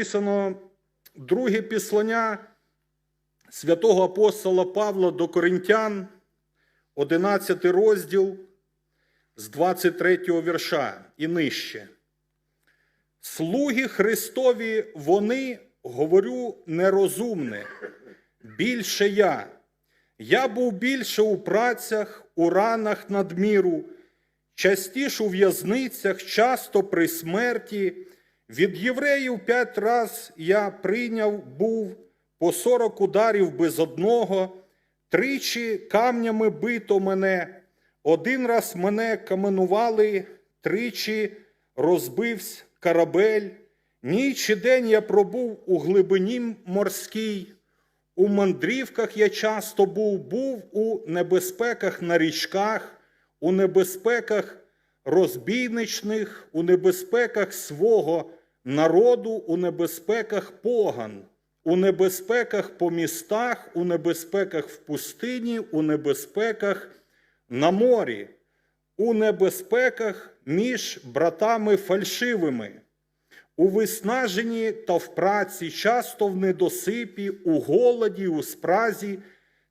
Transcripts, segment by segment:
записано друге післання святого апостола Павла до Коринтян, 11 розділ з 23 вірша і нижче. Слуги Христові, вони, говорю, нерозумне, більше я. Я був більше у працях, у ранах надміру, частіше у в'язницях, часто при смерті. Від євреїв п'ять раз я прийняв був по сорок ударів без одного, тричі камнями бито мене, один раз мене каменували, тричі розбився корабель. Ніч і день я пробув у глибині морській. У мандрівках я часто був, був у небезпеках на річках, у небезпеках розбійничних, у небезпеках свого народу, у небезпеках поган, у небезпеках по містах, у небезпеках в пустині, у небезпеках на морі, у небезпеках між братами фальшивими у виснаженні та в праці, часто в недосипі, у голоді, у спразі,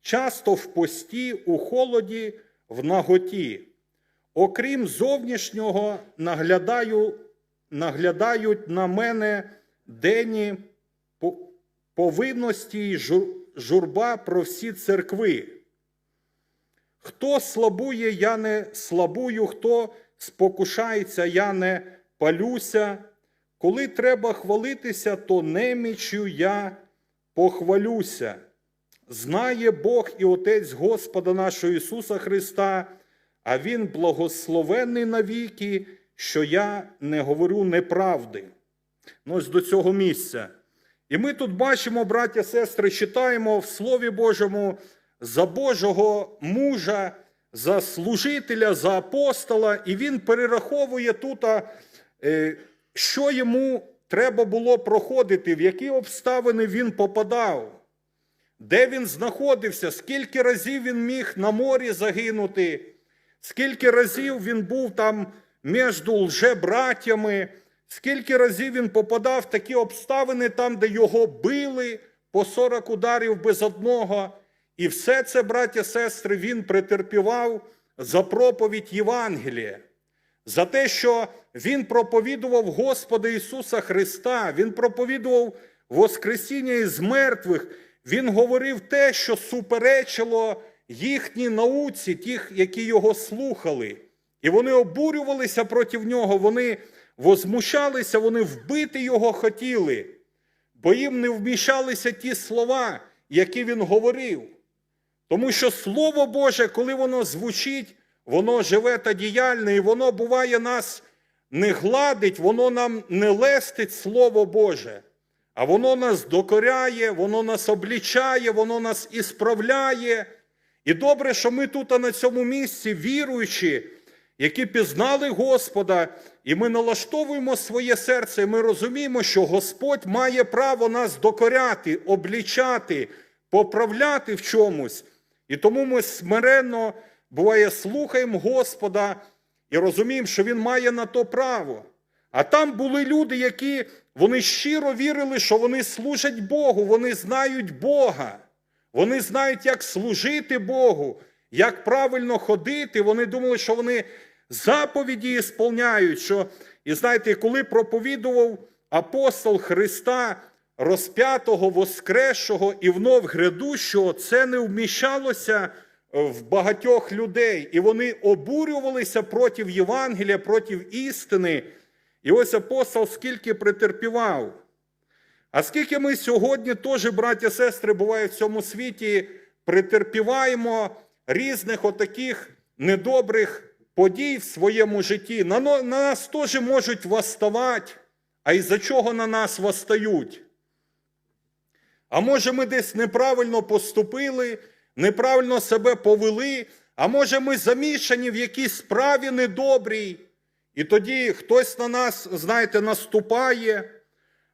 часто в пості, у холоді, в наготі. Окрім зовнішнього, наглядаю, наглядають на мене денні повинності й журба про всі церкви. Хто слабує, я не слабую, хто спокушається, я не палюся. Коли треба хвалитися, то немічю я похвалюся. Знає Бог і Отець Господа нашого Ісуса Христа, а Він благословенний навіки, що я не говорю неправди. Ну, ось до цього місця. І ми тут бачимо, браття, сестри, читаємо в Слові Божому за Божого мужа, за служителя, за апостола, і він перераховує тут, е, що йому треба було проходити, в які обставини він попадав, де він знаходився, скільки разів він міг на морі загинути, скільки разів він був там між лжебратями, скільки разів він попадав в такі обставини, там, де його били по 40 ударів без одного. І все це, браття, сестри, він претерпівав за проповідь Євангелія за те, що він проповідував Господа Ісуса Христа, Він проповідував Воскресіння із мертвих, Він говорив те, що суперечило їхній науці, тих, які його слухали. І вони обурювалися проти нього, вони возмущалися, вони вбити його хотіли, бо їм не вміщалися ті слова, які він говорив. Тому що Слово Боже, коли воно звучить, воно живе та діяльне, і воно буває нас не гладить, воно нам не лестить Слово Боже, а воно нас докоряє, воно нас облічає, воно нас ісправляє. І добре, що ми тут на цьому місці, віруючи, які пізнали Господа, і ми налаштовуємо своє серце, і ми розуміємо, що Господь має право нас докоряти, облічати, поправляти в чомусь. І тому ми смиренно, буває, слухаємо Господа і розуміємо, що Він має на то право. А там були люди, які вони щиро вірили, що вони служать Богу, вони знають Бога, вони знають, як служити Богу, як правильно ходити. Вони думали, що вони заповіді ісполняють. Що... І знаєте, коли проповідував апостол Христа, розп'ятого, воскресшого і внов грядущого, це не вміщалося в багатьох людей, і вони обурювалися проти Євангелія, проти істини. І ось апостол скільки претерпівав. А скільки ми сьогодні теж, браття сестри, буває в цьому світі, претерпіваємо різних отаких недобрих подій в своєму житті. На, на нас теж можуть восставати, а із-за чого на нас восстають? А може, ми десь неправильно поступили, неправильно себе повели, а може, ми замішані в якійсь справі недобрій, і тоді хтось на нас, знаєте, наступає,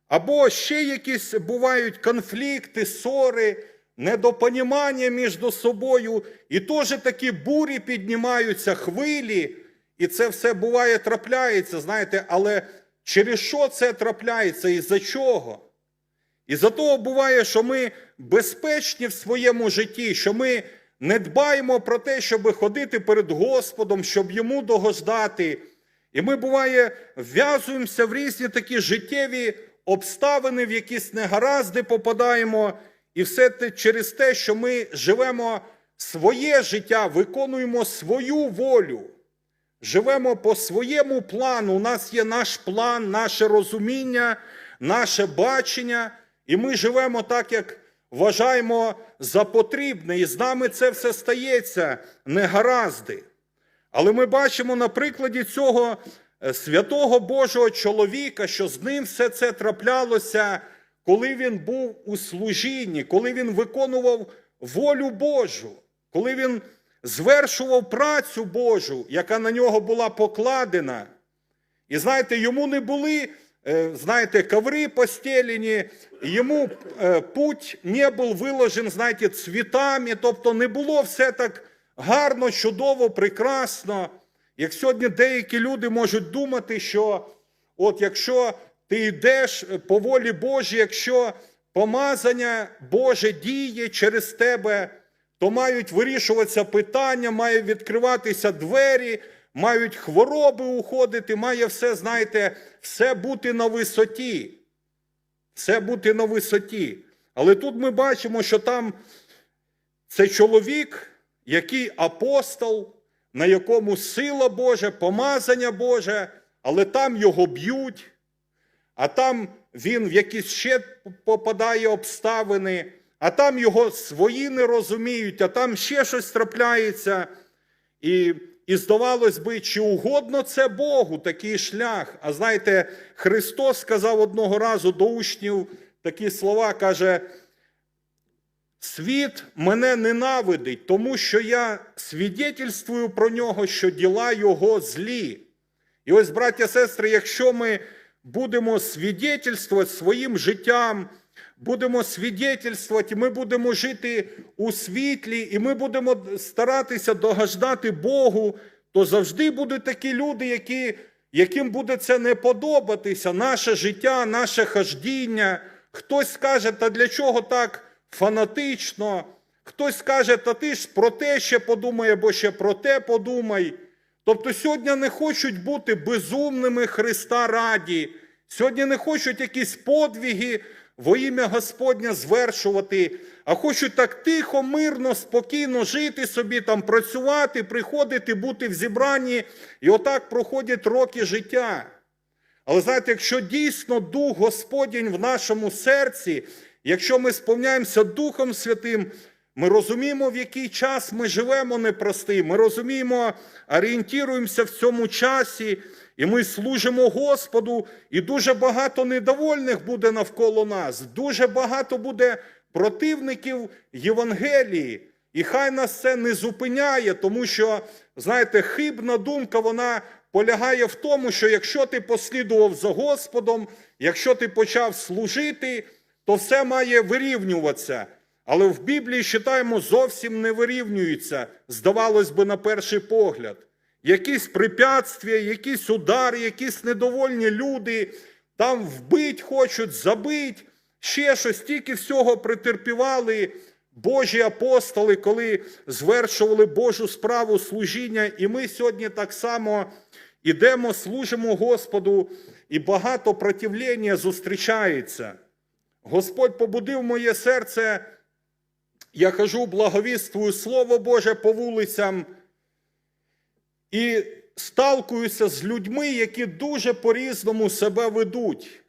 або ще якісь бувають конфлікти, ссори, недопонімання між собою, і теж такі бурі піднімаються, хвилі, і це все буває, трапляється, знаєте, але через що це трапляється і за чого. І за того буває, що ми безпечні в своєму житті, що ми не дбаємо про те, щоб ходити перед Господом, щоб йому догождати. І ми, буває, вв'язуємося в різні такі життєві обставини, в якісь негаразди попадаємо, і все те через те, що ми живемо своє життя, виконуємо свою волю, живемо по своєму плану. У нас є наш план, наше розуміння, наше бачення, і ми живемо так, як вважаємо за потрібне, і з нами це все стається негаразди. Але ми бачимо на прикладі цього е, святого Божого чоловіка, що з ним все це траплялося, коли він був у служінні, коли він виконував волю Божу, коли він звершував працю Божу, яка на нього була покладена. І знаєте, йому не були, е, знаєте, коври постелені, йому е, путь не був виложен, знаєте, цвітами, тобто не було все так гарно, чудово, прекрасно. Як сьогодні деякі люди можуть думати, що от якщо ти йдеш по волі Божій, якщо помазання Боже діє через тебе, то мають вирішуватися питання, мають відкриватися двері, мають хвороби уходити, має все, знаєте, все бути на висоті. Все бути на висоті. Але тут ми бачимо, що там це чоловік, який апостол, на якому сила Божа, помазання Боже, але там його б'ють, а там він в якісь ще попадає обставини, а там його свої не розуміють, а там ще щось трапляється. І, і здавалось би, чи угодно це Богу такий шлях. А знаєте, Христос сказав одного разу до учнів такі слова, каже, Світ мене ненавидить, тому що я свідетельствую про нього, що діла його злі. І ось, браття, сестри, якщо ми будемо свідетельствувати своїм життям, будемо свідетельствувати, ми будемо жити у світлі, і ми будемо старатися догаждати Богу, то завжди будуть такі люди, які, яким буде це не подобатися, наше життя, наше хождіння. Хтось скаже, та для чого так? фанатично. Хтось скаже, та ти ж про те ще подумай, або ще про те подумай. Тобто сьогодні не хочуть бути безумними Христа раді, сьогодні не хочуть якісь подвіги во ім'я Господня звершувати, а хочуть так тихо, мирно, спокійно жити собі, там працювати, приходити, бути в зібранні, і отак проходять роки життя. Але знаєте, якщо дійсно Дух Господень в нашому серці, Якщо ми сповняємося Духом Святим, ми розуміємо, в який час ми живемо непростий, ми розуміємо, орієнтуємося в цьому часі, і ми служимо Господу, і дуже багато недовольних буде навколо нас, дуже багато буде противників Євангелії. І хай нас це не зупиняє, тому що, знаєте, хибна думка, вона полягає в тому, що якщо ти послідував за Господом, якщо ти почав служити, то все має вирівнюватися. Але в Біблії читаємо, зовсім не вирівнюється, здавалось би, на перший погляд. Якісь препятствия, якісь удари, якісь недовольні люди, там вбить хочуть, забить, ще щось, тільки всього претерпівали Божі апостоли, коли звершували Божу справу служіння. І ми сьогодні так само ідемо, служимо Господу, і багато противлення зустрічається. Господь побудив моє серце, я кажу, благовіствую Слово Боже по вулицям і сталкуюся з людьми, які дуже по-різному себе ведуть.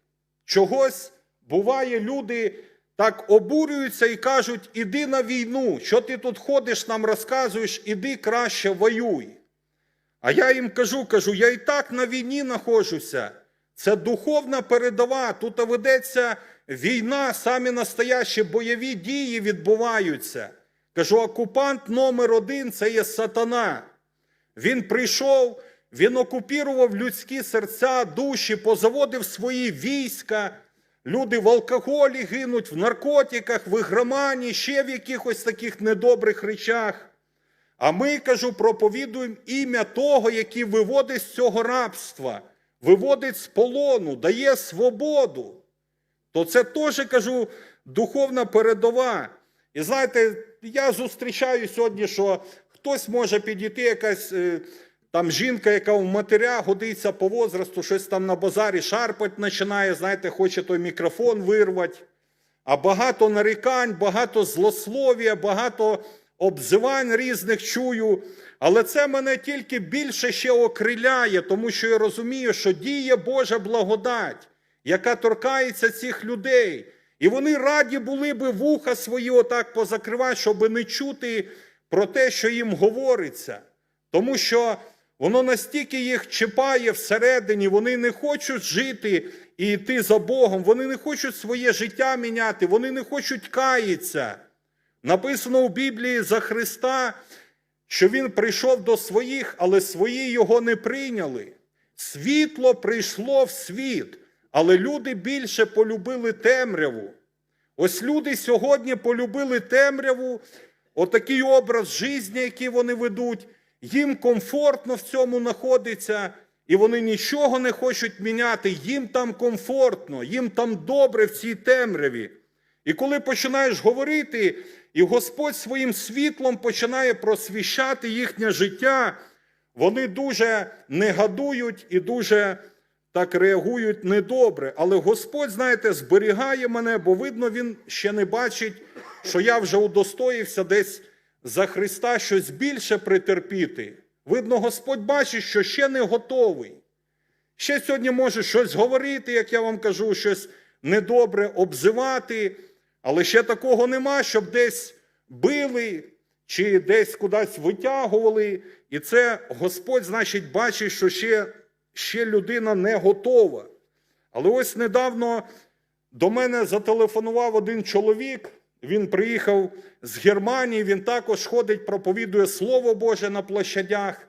Чогось буває, люди так обурюються і кажуть: іди на війну, що ти тут ходиш, нам розказуєш, іди краще воюй. А я їм кажу, кажу, я і так на війні нахожуся. Це духовна передова, тут ведеться війна, самі настоящі бойові дії відбуваються. Кажу, окупант номер один це є сатана. Він прийшов, він окупірував людські серця, душі, позаводив свої війська. Люди в алкоголі гинуть, в наркотиках, в ігромані, ще в якихось таких недобрих речах. А ми, кажу, проповідуємо ім'я того, який виводить з цього рабства, виводить з полону, дає свободу, то це теж кажу духовна передова. І знаєте, я зустрічаю сьогодні, що хтось може підійти, якась е, там жінка, яка в матеря годиться по возрасту, щось там на базарі шарпать починає, знаєте, хоче той мікрофон вирвати. А багато нарікань, багато злослов'я, багато обзивань різних чую. Але це мене тільки більше ще окриляє, тому що я розумію, що діє Божа благодать, яка торкається цих людей. І вони раді були би вуха свої отак позакривати, щоб не чути про те, що їм говориться. Тому що воно настільки їх чіпає всередині, вони не хочуть жити і йти за Богом, вони не хочуть своє життя міняти, вони не хочуть каятися. Написано у Біблії за Христа, що Він прийшов до своїх, але свої його не прийняли. Світло прийшло в світ, але люди більше полюбили темряву. Ось люди сьогодні полюбили темряву, отакий образ життя, який вони ведуть. Їм комфортно в цьому знаходиться, і вони нічого не хочуть міняти. Їм там комфортно, їм там добре в цій темряві. І коли починаєш говорити, і Господь своїм світлом починає просвіщати їхнє життя, вони дуже негадують і дуже так реагують недобре. Але Господь, знаєте, зберігає мене, бо видно, Він ще не бачить, що я вже удостоївся десь за Христа щось більше претерпіти. Видно, Господь бачить, що ще не готовий. Ще сьогодні може щось говорити, як я вам кажу, щось недобре обзивати, але ще такого нема, щоб десь били чи десь кудись витягували. І це Господь, значить, бачить, що ще, ще людина не готова. Але ось недавно до мене зателефонував один чоловік. Він приїхав з Германії, він також ходить, проповідує Слово Боже на площадях.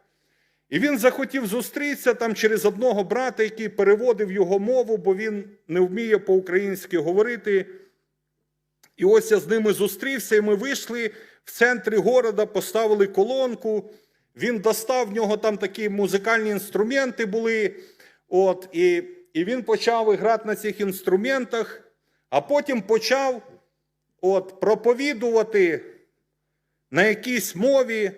І він захотів зустрітися там через одного брата, який переводив його мову, бо він не вміє по-українськи говорити. І ось я з ними зустрівся, і ми вийшли в центрі города, поставили колонку. Він достав в нього там такі музикальні інструменти були. От, і, і він почав грати на цих інструментах, а потім почав от, проповідувати на якійсь мові.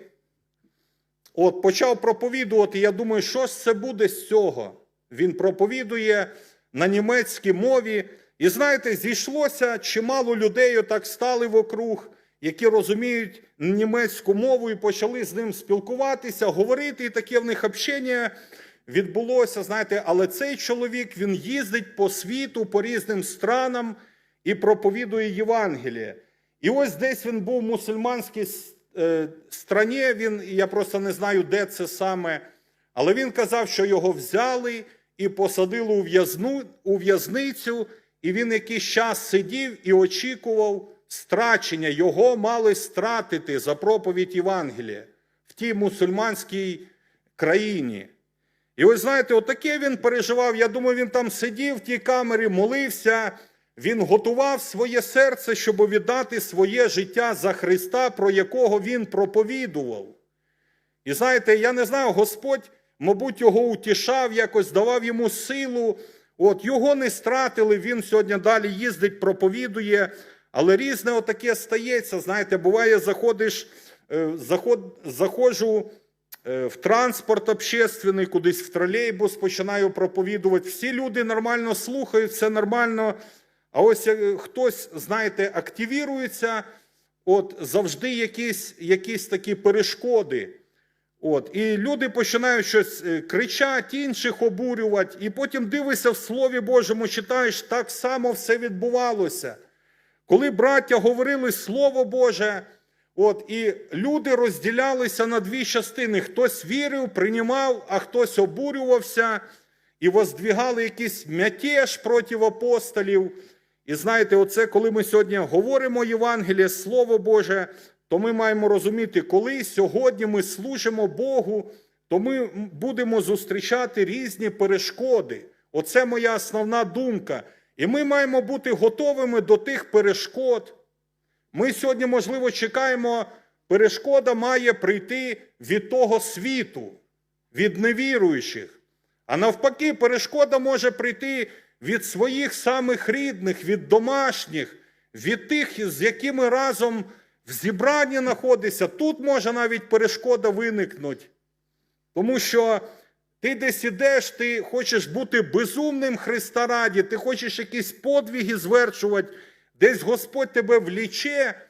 От, почав проповідувати. Я думаю, що ж це буде з цього? Він проповідує на німецькій мові. І знаєте, зійшлося чимало людей, отак стали вокруг, які розуміють німецьку мову і почали з ним спілкуватися, говорити, і таке в них общення відбулося. Знаєте, але цей чоловік він їздить по світу, по різним странам і проповідує Євангеліє. І ось десь він був в мусульманській е, страні, він, я просто не знаю, де це саме, але він казав, що його взяли і посадили у, в'язну, у в'язницю, і він якийсь час сидів і очікував страчення. Його мали стратити за проповідь Євангелія в тій мусульманській країні. І ось знаєте, отаке він переживав. Я думаю, він там сидів в тій камері, молився. Він готував своє серце, щоб віддати своє життя за Христа, про якого він проповідував. І знаєте, я не знаю, Господь, мабуть, його утішав, якось давав йому силу. От Його не стратили, він сьогодні далі їздить, проповідує. Але різне отаке стається. Знаєте, буває, заходиш, е, заход, заходжу е, в транспорт общественний, кудись в тролейбус, починаю проповідувати. Всі люди нормально слухають, все нормально. А ось як хтось, знаєте, активірується, от завжди якісь, якісь такі перешкоди. От, І люди починають щось е, кричати, інших обурювати, і потім дивишся в Слові Божому, читаєш, так само все відбувалося. Коли браття говорили Слово Боже, от, і люди розділялися на дві частини: хтось вірив, приймав, а хтось обурювався і воздвігали якийсь мятеж проти апостолів. І знаєте, оце коли ми сьогодні говоримо Євангеліє, Слово Боже, то ми маємо розуміти, коли сьогодні ми служимо Богу, то ми будемо зустрічати різні перешкоди. Оце моя основна думка. І ми маємо бути готовими до тих перешкод. Ми сьогодні, можливо, чекаємо, перешкода має прийти від того світу, від невіруючих. А навпаки, перешкода може прийти від своїх самих рідних, від домашніх, від тих, з якими разом в зібранні знаходиться. Тут може навіть перешкода виникнути. Тому що ти десь ідеш, ти хочеш бути безумним Христа раді, ти хочеш якісь подвіги звершувати, десь Господь тебе вліче,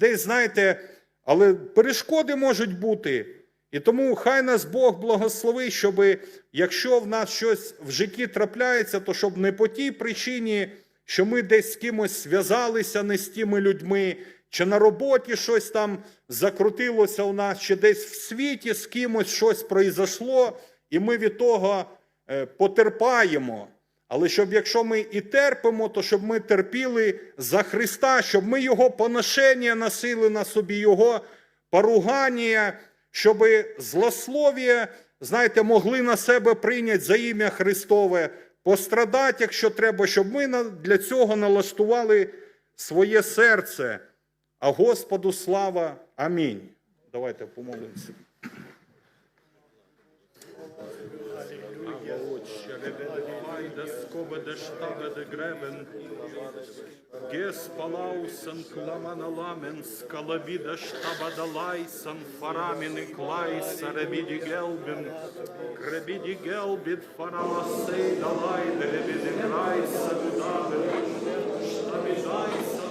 десь, знаєте, але перешкоди можуть бути. І тому хай нас Бог благословить, щоб якщо в нас щось в житті трапляється, то щоб не по тій причині, що ми десь з кимось зв'язалися не з тими людьми, чи на роботі щось там закрутилося у нас, чи десь в світі з кимось щось произошло, і ми від того е, потерпаємо. Але щоб якщо ми і терпимо, то щоб ми терпіли за Христа, щоб ми Його поношення носили на собі, Його поругання, щоб злослов'я, знаєте, могли на себе прийняти за ім'я Христове, пострадати, якщо треба, щоб ми для цього налаштували своє серце. А Господу слава. Амінь. Давайте помолимося. Гес палаусан кламана ламен, скалабида штаба далайсан, фарамин и клайс, рабиди гелбин, крабиди гелбит, фарамасей далай, деребиди крайса, дудавин, штабидайсан, фарамини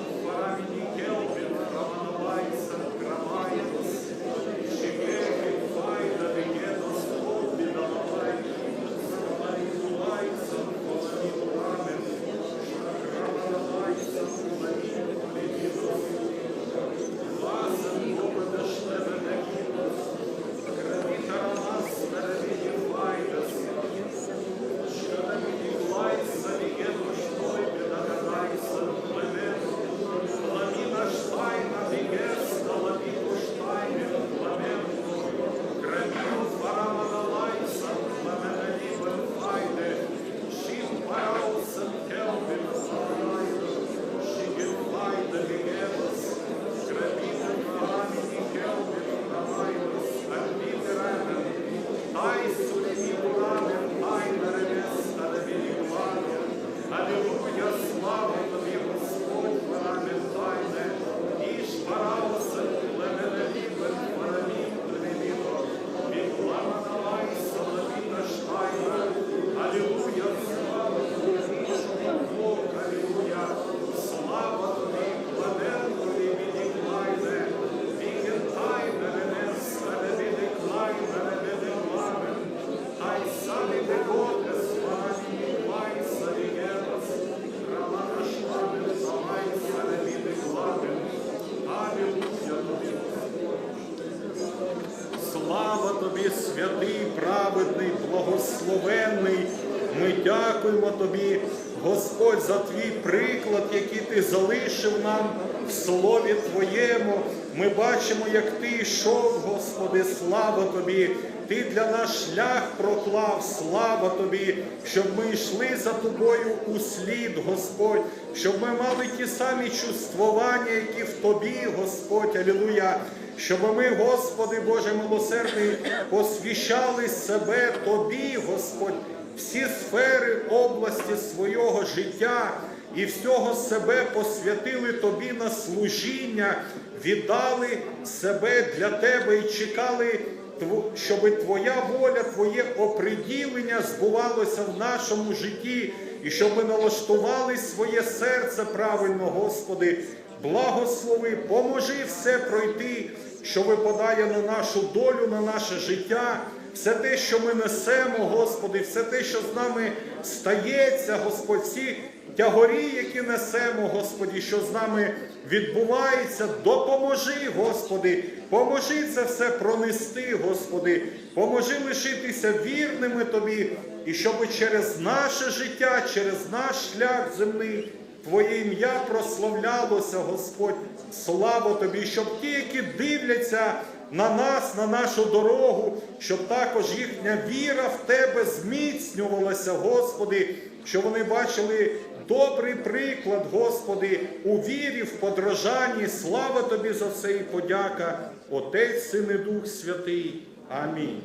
Слава тобі, святий, праведний, благословенний. Ми дякуємо тобі, Господь, за твій приклад, який ти залишив нам в слові Твоєму. Ми бачимо, як ти йшов, Господи, слава тобі. Ти для нас шлях проклав, слава тобі, щоб ми йшли за тобою у слід, Господь, щоб ми мали ті самі чувствування, які в тобі, Господь, алілуя. Щоб ми, Господи Боже милосердний, посвящали себе Тобі, Господь, всі сфери області свого життя і всього себе посвятили Тобі на служіння, віддали себе для Тебе і чекали, щоб Твоя воля, Твоє оприділення збувалося в нашому житті, і щоб ми налаштували своє серце правильно, Господи. Благослови, поможи все пройти, що випадає на нашу долю, на наше життя, все те, що ми несемо, Господи, все те, що з нами стається, Господь, всі тягорі, які несемо, Господі, що з нами відбувається, допоможи, Господи, поможи це все пронести, Господи, поможи лишитися вірними Тобі, і щоб через наше життя, через наш шлях земний. Твоє ім'я прославлялося, Господь, слава Тобі, щоб ті, які дивляться на нас, на нашу дорогу, щоб також їхня віра в Тебе зміцнювалася, Господи, щоб вони бачили добрий приклад, Господи, у вірі, в подражанні. Слава Тобі за все і подяка, Отець, Син і Дух Святий. Амінь.